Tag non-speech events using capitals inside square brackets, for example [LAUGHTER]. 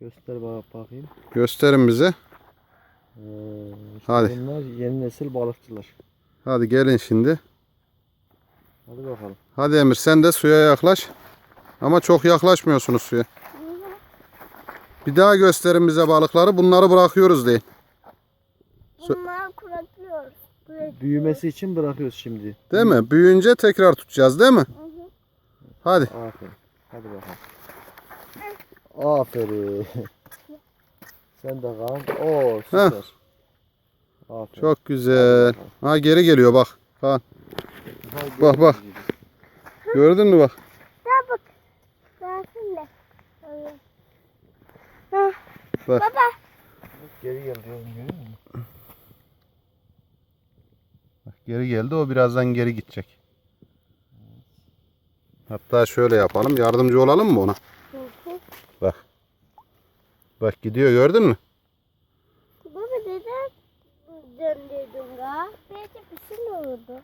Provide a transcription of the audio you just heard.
Göster bak bakayım. Gösterin bize. Ee, işte Hadi. Bunlar yeni nesil balıkçılar. Hadi gelin şimdi. Hadi bakalım. Hadi Emir sen de suya yaklaş. Ama çok yaklaşmıyorsunuz suya. Bir daha gösterin bize balıkları. Bunları bırakıyoruz deyin. Bunları kuratıyoruz. Büyümesi için bırakıyoruz şimdi. Değil mi? Büyüyünce tekrar tutacağız değil mi? Hadi. Aferin. Hadi bakalım. Aferin. [LAUGHS] Sen de kal. Oo süper. Aferin. Çok güzel. Ha geri geliyor bak. Hadi bak, bak. Gördün mü bak. Gel bak. Gelsin de. Hah. Bak. Baba. Geri geldi görüyor musun? Bak, Geri geldi. O birazdan geri gidecek. Hatta şöyle yapalım. Yardımcı olalım mı ona? Bak. Bak gidiyor gördün mü? Baba neden döndürdün ya? Belki bir şey oldu?